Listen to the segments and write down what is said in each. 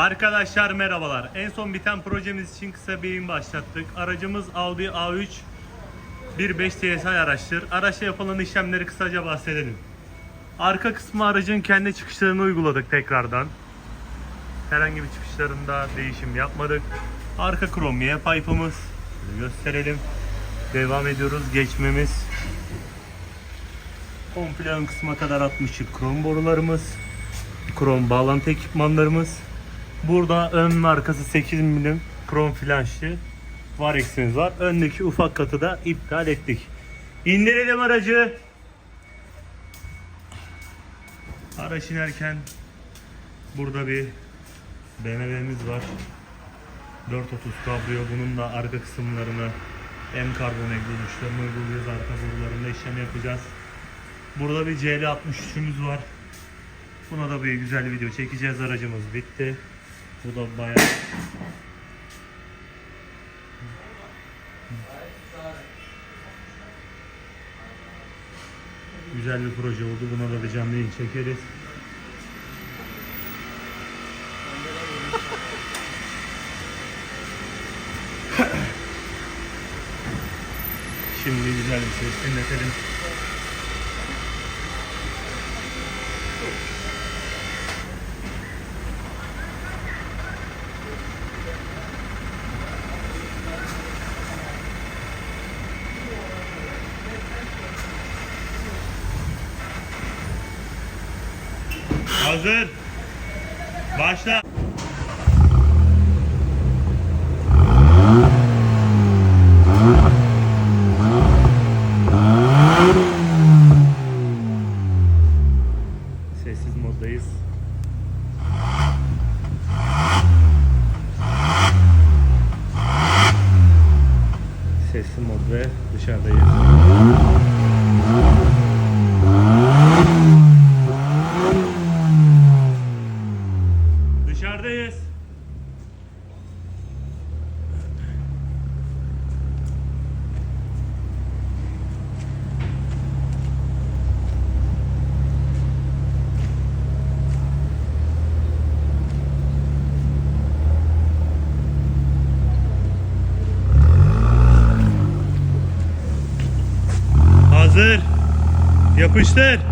Arkadaşlar merhabalar. En son biten projemiz için kısa bir yayın başlattık. Aracımız Audi A3 1.5 TSI araçtır. Araçta yapılan işlemleri kısaca bahsedelim. Arka kısmı aracın kendi çıkışlarını uyguladık tekrardan. Herhangi bir çıkışlarında değişim yapmadık. Arka kromiye pipe'ımız. Gösterelim. Devam ediyoruz. Geçmemiz. Komple ön kısma kadar 60'lık krom borularımız. Krom bağlantı ekipmanlarımız. Burada ön ve arkası 8 milim krom flanşlı Varex'imiz var. Öndeki ufak katı da iptal ettik. İndirelim aracı. Araç inerken burada bir BMW'miz var. 430 Cabrio. Bunun da arka kısımlarını M karbon egzoz uçlarını uygulayacağız. Arka borularında işlem yapacağız. Burada bir CL63'ümüz var. Buna da bir güzel video çekeceğiz. Aracımız bitti. Bu da bayağı güzel bir proje oldu. Buna da bir canlı yayın çekeriz. Şimdi güzel bir ses dinletelim. Hazır. Başla. Sessiz moddayız. Sessiz mod ve dışarıdayız. Dışarıdayız. Hazır. Yapıştır.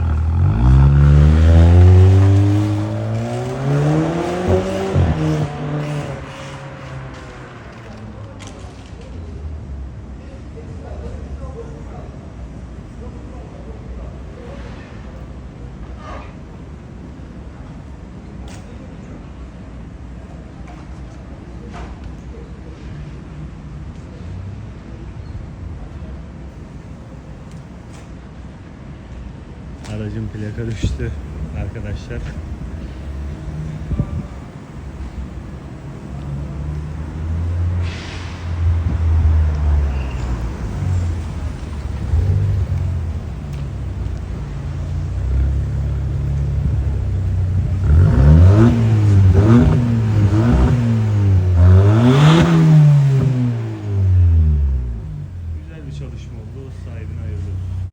Aracın plaka düştü arkadaşlar.